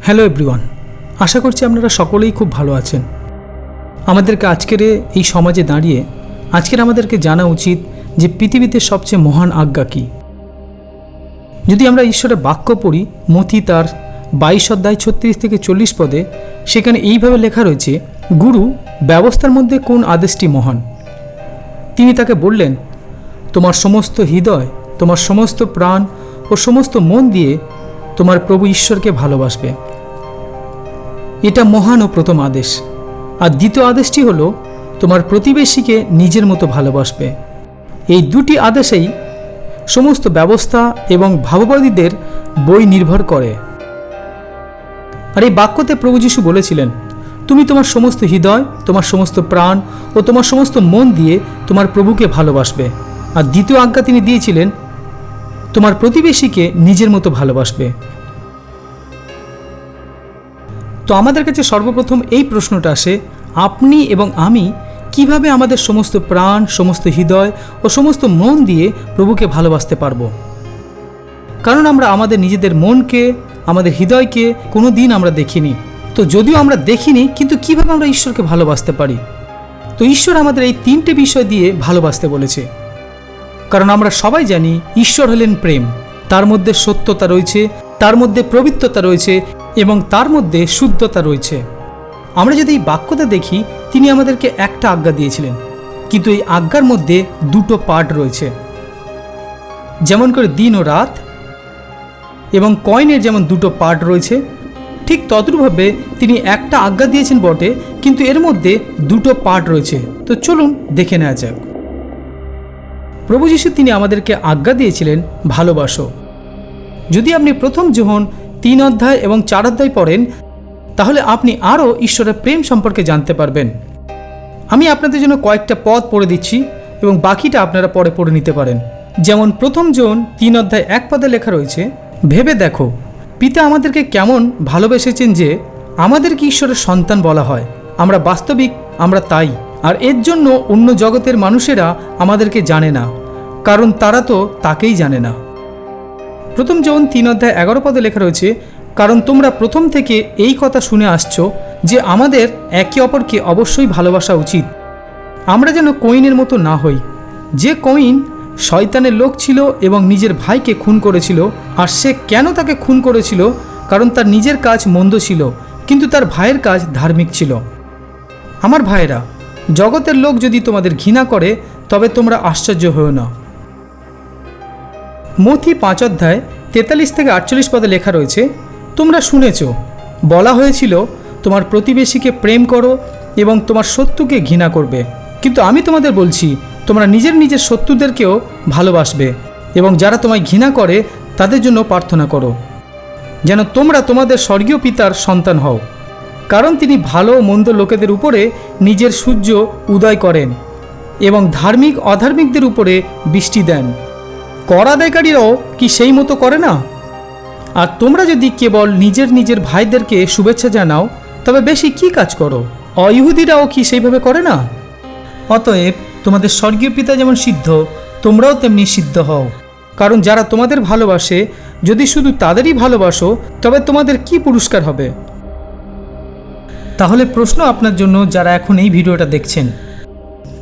Hello everyone আশা করছি আপনারা সকলেই খুব ভালো আছেন। আমাদেরকে আজকের এই সমাজে দাঁড়িয়ে আজকের আমাদেরকে জানা উচিত যে পৃথিবীতে সবচেয়ে মহান আজ্ঞা কী। যদি আমরা ঈশ্বরের বাক্য পড়ি, মতি তার বাইশ অধ্যায় ছত্রিশ থেকে চল্লিশ পদে, সেখানে এইভাবে লেখা রয়েছে, গুরু, ব্যবস্থার মধ্যে কোন আদেশটি মহান? তিনি তাকে বললেন, তোমার সমস্ত হৃদয়, তোমার সমস্ত প্রাণ ও সমস্ত মন দিয়ে তোমার প্রভু ঈশ্বরকে ভালোবাসবে। এটা মহান ও প্রথম আদেশ। আর দ্বিতীয় আদেশটি হলো, তোমার প্রতিবেশীকে নিজের মতো ভালোবাসবে। এই দুটি আদেশেই সমস্ত ব্যবস্থা এবং ভাববাদীদের বই নির্ভর করে। আর এই বাক্যতে প্রভু যিশু বলেছিলেন, তুমি তোমার সমস্ত হৃদয়, তোমার সমস্ত প্রাণ ও তোমার সমস্ত মন দিয়ে তোমার প্রভুকে ভালোবাসবে। আর দ্বিতীয় আজ্ঞা তিনি দিয়েছিলেন তোমার প্রতিবেশীকে নিজের মতো ভালোবাসবে। তো আমাদের কাছে সর্বপ্রথম এই প্রশ্নটা আসে, আপনি এবং আমি কীভাবে আমাদের সমস্ত প্রাণ, সমস্ত হৃদয় ও সমস্ত মন দিয়ে প্রভুকে ভালোবাসতে পারব? কারণ আমরা আমাদের নিজেদের মনকে, আমাদের হৃদয়কে কোনো দিন আমরা দেখিনি। তো যদিও আমরা দেখিনি, কিন্তু কীভাবে আমরা ঈশ্বরকে ভালোবাসতে পারি? তো ঈশ্বর আমাদের এই তিনটে বিষয় দিয়ে ভালোবাসতে বলেছে। কারণ আমরা সবাই জানি ঈশ্বর হলেন প্রেম। তার মধ্যে সত্যতা রয়েছে, তার মধ্যে পবিত্রতা রয়েছে এবং তার মধ্যে শুদ্ধতা রয়েছে। আমরা যদি এই বাক্যটা দেখি, তিনি আমাদেরকে একটা আজ্ঞা দিয়েছিলেন। কিন্তু এই আজ্ঞার মধ্যে দুটো পার্ট রয়েছে। যেমন করে দিন ও রাত এবং কয়েনের যেমন দুটো পার্ট রয়েছে, ঠিক তদ্রূপভাবে তিনি একটা আজ্ঞা দিয়েছেন বটে, কিন্তু এর মধ্যে দুটো পার্ট রয়েছে। তো চলুন দেখে নেওয়া যাক। প্রভু যিশু তিনি আমাদেরকে আজ্ঞা দিয়েছিলেন, ভালোবাসো। যদি আপনি প্রথম যোহন তিন অধ্যায় এবং চার অধ্যায় পড়েন, তাহলে আপনি আরও ঈশ্বরের প্রেম সম্পর্কে জানতে পারবেন। আমি আপনাদের জন্য কয়েকটা পদ পড়ে দিচ্ছি এবং বাকিটা আপনারা পরে পড়ে নিতে পারেন। যেমন প্রথম জন তিন অধ্যায় এক পদে লেখা রয়েছে, ভেবে দেখো, পিতা আমাদেরকে কেমন ভালোবেসেছেন যে আমাদেরকে ঈশ্বরের সন্তান বলা হয়। আমরা বাস্তবিক, আমরা তাই। আর এর জন্য অন্য জগতের মানুষেরা আমাদেরকে জানে না। কারণ তারা তো তাকেই জানে না। প্রথম যখন তিন অধ্যায় এগারো পদে লেখা রয়েছে, কারণ তোমরা প্রথম থেকে এই কথা শুনে আসছো যে আমাদের একে অপরকে অবশ্যই ভালোবাসা উচিত। আমরা যেন কইনের মতো না হই। যে কইন শয়তানের লোক ছিল এবং নিজের ভাইকে খুন করেছিল, আর সে কেন তাকে খুন করেছিল? কারণ তার নিজের কাজ মন্দ ছিল, কিন্তু তার ভাইয়ের কাজ ধার্মিক ছিল। আমার ভাইয়েরা, জগতের লোক যদি তোমাদের ঘৃণা করে, তবে তোমরা আশ্চর্য হও না। মথি পাঁচ অধ্যায় তেতাল্লিশ থেকে আটচল্লিশ পদে লেখা রয়েছে, তোমরা শুনেছ, বলা হয়েছিল, তোমার প্রতিবেশীকে প্রেম করো এবং তোমার শত্রুকে ঘৃণা করবে। কিন্তু আমি তোমাদের বলছি, তোমরা নিজের নিজের শত্রুদেরকেও ভালোবাসবে এবং যারা তোমায় ঘৃণা করে, তাদের জন্য প্রার্থনা করো। যেন তোমরা তোমাদের স্বর্গীয় পিতার সন্তান হও। কারণ তিনি ভালো মন্দ লোকেদের উপরে নিজের সূর্য উদয় করেন এবং ধার্মিক, অধার্মিকদের উপরে বৃষ্টি দেন। কর আদায়কারীরাও কি সেই মতো করে না? আর তোমরা যদি কেবল নিজের নিজের ভাইদেরকে শুভেচ্ছা জানাও, তবে বেশি কি কাজ করো? অইহুদিরাও কি সেইভাবে করে না? অতএব তোমাদের স্বর্গীয় পিতা যেমন সিদ্ধ, তোমরাও তেমনি সিদ্ধ হও। কারণ যারা তোমাদের ভালোবাসে, যদি শুধু তাদেরই ভালোবাসো, তবে তোমাদের কি পুরস্কার হবে? তাহলে প্রশ্ন আপনার জন্য যারা এখন এই ভিডিওটা দেখছেন।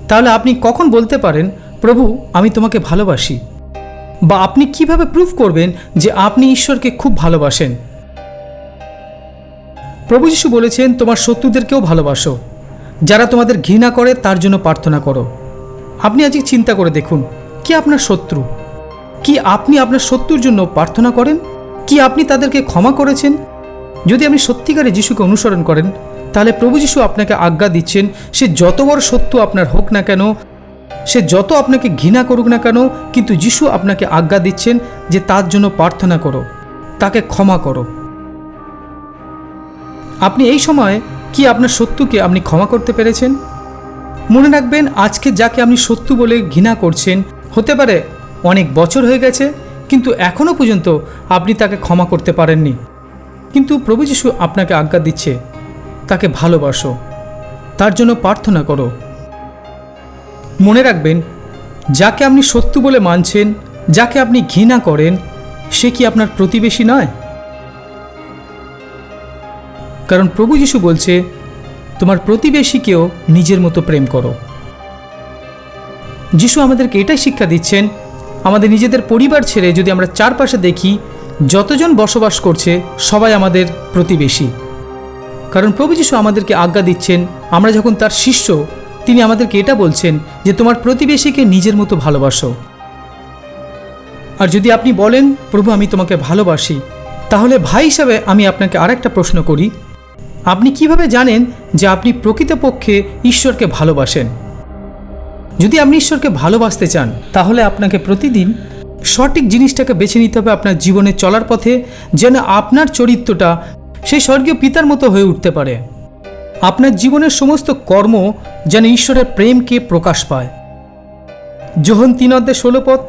তাহলে আপনি কখন বলতে পারেন, প্রভু, আমি তোমাকে ভালোবাসি। বা আপনি কীভাবে প্রুফ করবেন যে আপনি ঈশ্বরকে খুব ভালোবাসেন? প্রভু যিশু বলেছেন, তোমার শত্রুদেরকেও ভালোবাসো। যারা তোমাদের ঘৃণা করে, তার জন্য প্রার্থনা করো। আপনি আজকে চিন্তা করে দেখুন, কি আপনার শত্রু? কি আপনি আপনার শত্রুর জন্য প্রার্থনা করেন? কি আপনি তাদেরকে ক্ষমা করেছেন? যদি আপনি সত্যিকারে যিশুকে অনুসরণ করেন, তাহলে প্রভু যিশু আপনাকে আজ্ঞা দিচ্ছেন, সে যত বড় সত্য আপনার হোক না কেন সে যত আপনাকে ঘৃণা করুক না কেন, কিন্তু যিশু আপনাকে আজ্ঞা দিচ্ছেন যে তার জন্য প্রার্থনা করো, তাকে ক্ষমা করো। আপনি এই সময় কি আপনার শত্রুকে আপনি ক্ষমা করতে পেরেছেন? মনে রাখবেন, আজকে যাকে আপনি শত্রু বলে ঘৃণা করছেন, হতে পারে অনেক বছর হয়ে গেছে, কিন্তু এখনও পর্যন্ত আপনি তাকে ক্ষমা করতে পারেননি। কিন্তু প্রভু যিশু আপনাকে আজ্ঞা দিচ্ছে, তাকে ভালোবাসো, তার জন্য প্রার্থনা করো। মনে রাখবেন, যাকে আপনি শত্রু বলে মানছেন, যাকে আপনি ঘৃণা করেন, সে কি আপনার প্রতিবেশী নয়? কারণ প্রভু যিশু বলছে, তোমার প্রতিবেশীকেও নিজের মতো প্রেম করো। যিশু আমাদেরকে এটাই শিক্ষা দিচ্ছেন, আমাদের নিজেদের পরিবার ছেড়ে যদি আমরা চারপাশে দেখি, যতজন বসবাস করছে, সবাই আমাদের প্রতিবেশী। কারণ প্রভু যিশু আমাদেরকে আজ্ঞা দিচ্ছেন, আমরা যখন তার শিষ্য তিনি আমাদেরকে এটা বলছেন যে তোমার প্রতিবেশীকে নিজের মতো ভালোবাসো। আর যদি আপনি বলেন, প্রভু, আমি তোমাকে ভালোবাসি, তাহলে ভাই হিসাবে আমি আপনাকে আর একটা প্রশ্ন করি। আপনি কীভাবে জানেন যে আপনি প্রকৃতপক্ষে ঈশ্বরকে ভালোবাসেন? যদি আপনি ঈশ্বরকে ভালোবাসতে চান, তাহলে আপনাকে প্রতিদিন সঠিক জিনিসটাকে বেছে নিতে হবে আপনার জীবনে চলার পথে, যেন আপনার চরিত্রটা সেই স্বর্গীয় পিতার মতো হয়ে উঠতে পারে। আপনার জীবনের সমস্ত কর্ম যেন ঈশ্বরের প্রেমকে প্রকাশ পায়। যোহন তিন অধ্যায় ষোলো পথ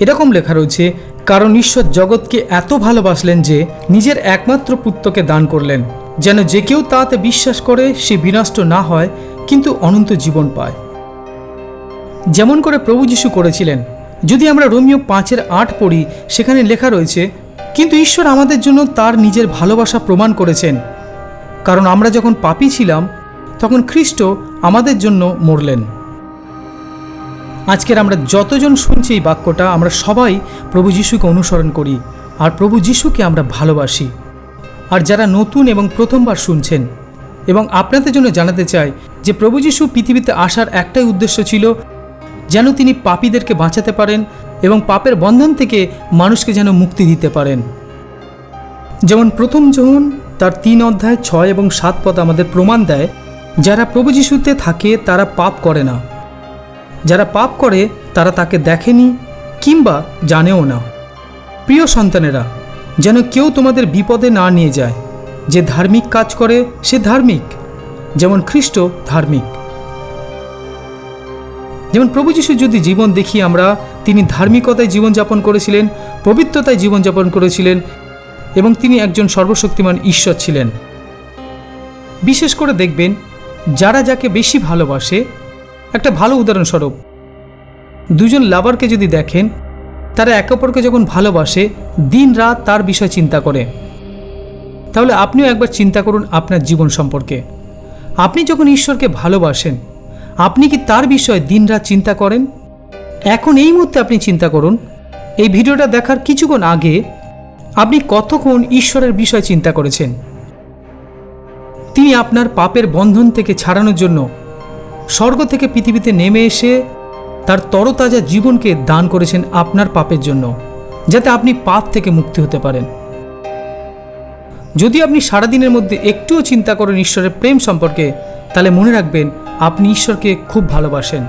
এরকম লেখা রয়েছে, কারণ ঈশ্বর জগৎকে এত ভালোবাসলেন যে নিজের একমাত্র পুত্রকে দান করলেন, যেন যে কেউ তাতে বিশ্বাস করে সে বিনষ্ট না হয়, কিন্তু অনন্ত জীবন পায়। যেমন করে প্রভু যিশু করেছিলেন, যদি আমরা রোমিও পাঁচের আট পড়ি, সেখানে লেখা রয়েছে, কিন্তু ঈশ্বর আমাদের জন্য তার নিজের ভালোবাসা প্রমাণ করেছেন কারণ আমরা যখন পাপী ছিলাম, তখন খ্রিস্ট আমাদের জন্য মরলেন। আজকের আমরা যতজন শুনছি এই বাক্যটা, আমরা সবাই প্রভু যিশুকে অনুসরণ করি আর প্রভু যিশুকে আমরা ভালোবাসি। আর যারা নতুন এবং প্রথমবার শুনছেন, এবং আপনাদের জন্য জানাতে চাই যে প্রভু যিশু পৃথিবীতে আসার একটাই উদ্দেশ্য ছিল যেন তিনি পাপীদেরকে বাঁচাতে পারেন এবং পাপের বন্ধন থেকে মানুষকে যেন মুক্তি দিতে পারেন। যেমন প্রথম যখন তার তিন অধ্যায় ছয় এবং সাত পদ আমাদের প্রমাণ দেয়, যারা প্রভু যিশুতে থাকে তারা পাপ করে না। যারা পাপ করে, তারা তাকে দেখেনি কিংবা জানেও না। প্রিয় সন্তানেরা, যেন কেউ তোমাদের বিপদে না নিয়ে যায়। যে ধার্মিক কাজ করে, সে ধার্মিক। যেমন খ্রিস্ট ধার্মিক। যেমন প্রভু যিশু যদি জীবন দেখি আমরা, তিনি ধার্মিকতায় জীবনযাপন করেছিলেন, পবিত্রতায় জীবনযাপন করেছিলেন এবং তিনি একজন সর্বশক্তিমান ঈশ্বর ছিলেন। বিশেষ করে দেখবেন, যারা যাকে বেশি ভালোবাসে, একটা ভালো উদাহরণস্বরূপ, দুজন লাভারকে যদি দেখেন, তারা একে অপরকে যখন ভালোবাসে দিন রাত তার বিষয় চিন্তা করে। তাহলে আপনিও একবার চিন্তা করুন আপনার জীবন সম্পর্কে। আপনি যখন ঈশ্বরকে ভালোবাসেন, আপনি কি তার বিষয়ে দিনরাত চিন্তা করেন? এখন এই মুহূর্তে আপনি চিন্তা করুন, এই ভিডিওটা দেখার কিছুক্ষণ আগে আপনি কতক্ষণ ঈশ্বরের বিষয় চিন্তা করেছেন? তিনি আপনার পাপের বন্ধন থেকে ছাড়ানোর জন্য স্বর্গ থেকে পৃথিবীতে নেমে এসে তার তরতাজা জীবনকে দান করেছেন আপনার পাপের জন্য, যাতে আপনি পাপ থেকে মুক্তি হতে পারেন। যদি আপনি সারাদিনের মধ্যে একটুও চিন্তা করেন ঈশ্বরের প্রেম সম্পর্কে, তাহলে মনে রাখবেন আপনি ঈশ্বরকে খুব ভালোবাসেন।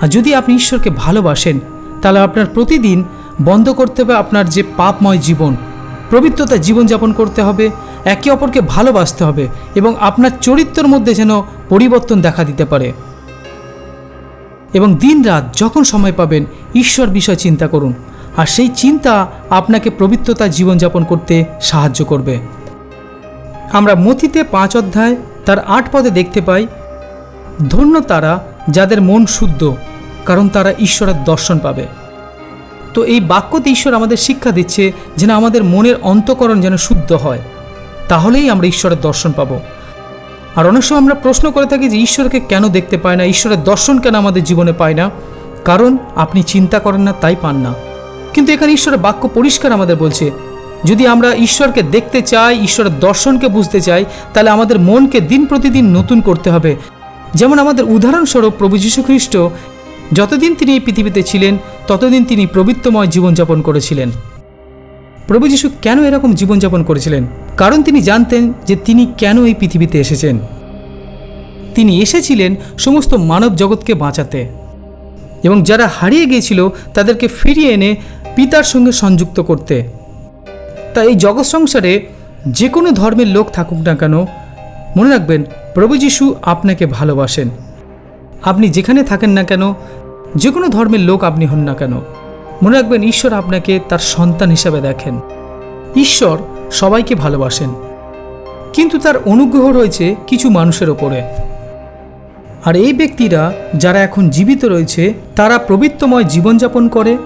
আর যদি আপনি ঈশ্বরকে ভালোবাসেন, তাহলে আপনার প্রতিদিন বন্ধ করতে হবে আপনার যে পাপময় জীবন। পবিত্রতা জীবনযাপন করতে হবে, একে অপরকে ভালোবাসতে হবে এবং আপনার চরিত্রের মধ্যে যেন পরিবর্তন দেখা দিতে পারে। এবং দিন রাত যখন সময় পাবেন, ঈশ্বর বিষয় চিন্তা করুন। আর সেই চিন্তা আপনাকে পবিত্রতা জীবনযাপন করতে সাহায্য করবে। আমরা মতিতে পাঁচ অধ্যায় তার আট পদে দেখতে পাই, ধন্য তারা যাদের মন শুদ্ধ, কারণ তারা ঈশ্বরের দর্শন পাবে। তো এই বাক্যতে ঈশ্বর আমাদের শিক্ষা দিচ্ছে যেন আমাদের মনের অন্তকরণ যেন শুদ্ধ হয়। তাহলেই আমরা ঈশ্বরের দর্শন পাবো। আর অনেক সময় আমরা প্রশ্ন করে থাকি যে ঈশ্বরকে কেন দেখতে পায় না? ঈশ্বরের দর্শন কেন আমাদের জীবনে পায় না? কারণ আপনি চিন্তা করেন না, তাই পান না। কিন্তু এখানে ঈশ্বরের বাক্য পরিষ্কার আমাদের বলছে, যদি আমরা ঈশ্বরকে দেখতে চাই, ঈশ্বরের দর্শনকে বুঝতে চাই, তাহলে আমাদের মনকে দিন প্রতিদিন নতুন করতে হবে। যেমন আমাদের উদাহরণস্বরূপ প্রভু যীশু খ্রিস্ট যতদিন তিনি এই পৃথিবীতে ছিলেন, ততদিন তিনি প্রবৃত্তময় জীবনযাপন করেছিলেন। প্রভু যীশু কেন এরকম জীবনযাপন করেছিলেন? কারণ তিনি জানতেন যে তিনি কেন এই পৃথিবীতে এসেছেন। তিনি এসেছিলেন সমস্ত মানব জগৎকে বাঁচাতে। এবং যারা হারিয়ে গিয়েছিল, তাদেরকে ফিরিয়ে এনে পিতার সঙ্গে সংযুক্ত করতে। তা এই জগৎ সংসারে যে কোনো ধর্মের লোক থাকুক না কেন, মনে রাখবেন, প্রভু যিশু আপনাকে ভালোবাসেন। আপনি যেখানে থাকেন না কেন, যে কোনো ধর্মের লোক আপনি হন না কেন। মনে রাখবেন ঈশ্বর আপনাকে তার সন্তান হিসাবে দেখেন। ঈশ্বর সবাইকে ভালোবাসেন। কিন্তু তার অনুগ্রহ রয়েছে কিছু মানুষের ওপরে। আর এই ব্যক্তিরা যারা এখন জীবিত রয়েছে, তারা প্রবৃত্তময় জীবনযাপন করে।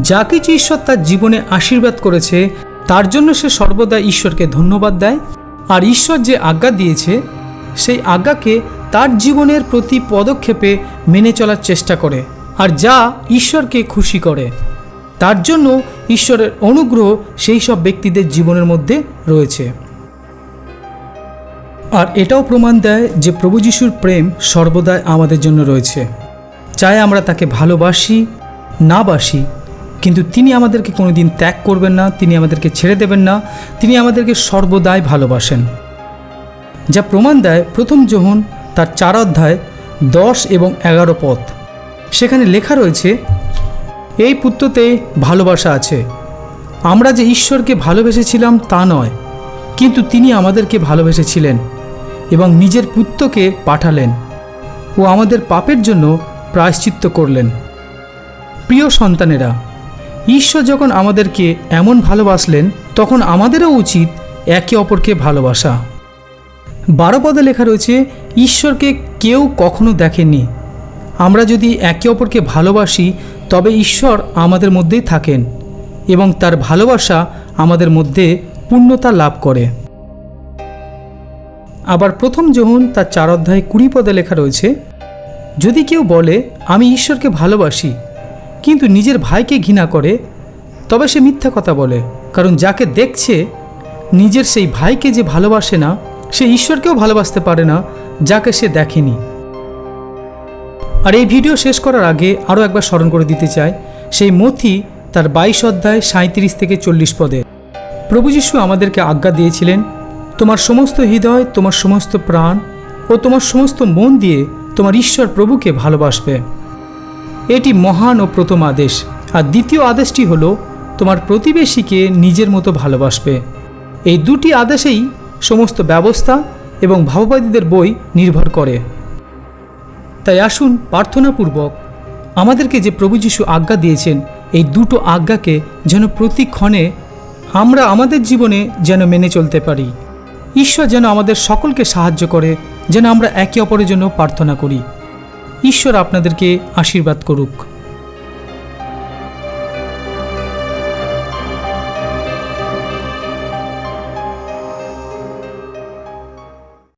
যা কিছু ঈশ্বর তার জীবনে আশীর্বাদ করেছে, তার জন্য সে সর্বদা ঈশ্বরকে ধন্যবাদ দেয়। আর ঈশ্বর যে আজ্ঞা দিয়েছে, সেই আজ্ঞাকে তার জীবনের প্রতি পদক্ষেপে মেনে চলার চেষ্টা করে আর যা ঈশ্বরকে খুশি করে। তার জন্য ঈশ্বরের অনুগ্রহ সেই সব ব্যক্তিদের জীবনের মধ্যে রয়েছে। আর এটাও প্রমাণ দেয় যে প্রভু যিশুর প্রেম সর্বদাই আমাদের জন্য রয়েছে। চাই আমরা তাকে ভালোবাসি, না বাসি, কিন্তু তিনি আমাদেরকে কোনোদিন ত্যাগ করবেন না, তিনি আমাদেরকে ছেড়ে দেবেন না, তিনি আমাদেরকে সর্বদাই ভালোবাসেন। যা প্রমাণ দেয় প্রথম যোহন তার চার অধ্যায়, দশ এবং এগারো পথ। সেখানে লেখা রয়েছে, এই পুত্রতে ভালোবাসা আছে। আমরা যে ঈশ্বরকে ভালোবেসেছিলাম তা নয়, কিন্তু তিনি আমাদেরকে ভালোবেসেছিলেন এবং নিজের পুত্রকে পাঠালেন ও আমাদের পাপের জন্য প্রায়শ্চিত্ত করলেন। প্রিয় সন্তানেরা, ঈশ্বর যখন আমাদেরকে এমন ভালোবাসলেন, তখন আমাদেরও উচিত একে অপরকে ভালোবাসা। বারো পদে লেখা রয়েছে, ঈশ্বরকে কেউ কখনো দেখেননি। আমরা যদি একে অপরকে ভালোবাসি, তবে ঈশ্বর আমাদের মধ্যেই থাকেন এবং তার ভালোবাসা আমাদের মধ্যে পূর্ণতা লাভ করে। আবার প্রথম যখন তার চার অধ্যায় কুড়ি পদে লেখা রয়েছে, যদি কেউ বলে, আমি ঈশ্বরকে ভালোবাসি, কিন্তু নিজের ভাইকে ঘৃণা করে তবে সে মিথ্যা কথা বলে, কারণ যাকে দেখছে, নিজের সেই ভাইকে যে ভালোবাসে না সে ঈশ্বরকেও ভালোবাসতে পারে না, যাকে সে দেখেনি। আর এই ভিডিও শেষ করার আগে আরও একবার স্মরণ করে দিতে চাই, সেই মথি তার বাইশ অধ্যায় সাঁত্রিশ থেকে চল্লিশ পদে। প্রভু যিশু আমাদেরকে আজ্ঞা দিয়েছিলেন, তোমার সমস্ত হৃদয়, তোমার সমস্ত প্রাণ ও তোমার সমস্ত মন দিয়ে তোমার ঈশ্বর প্রভুকে ভালোবাসবে। এটি মহান ও প্রথম আদেশ। আর দ্বিতীয় আদেশটি হলো, তোমার প্রতিবেশীকে নিজের মতো ভালোবাসবে। এই দুটি আদেশেই সমস্ত ব্যবস্থা এবং ভাববাদীদের বই নির্ভর করে। তাই আসুন প্রার্থনাপূর্বক আমাদেরকে যে প্রভু যিশু আজ্ঞা দিয়েছেন, এই দুটো আজ্ঞাকে যেন প্রতিক্ষণে আমরা আমাদের জীবনে যেন মেনে চলতে পারি। ঈশ্বর যেন আমাদের সকলকে সাহায্য করে, যেন আমরা একে অপরের জন্য প্রার্থনা করি। ঈশ্বর আপনাদেরকে আশীর্বাদ করুক।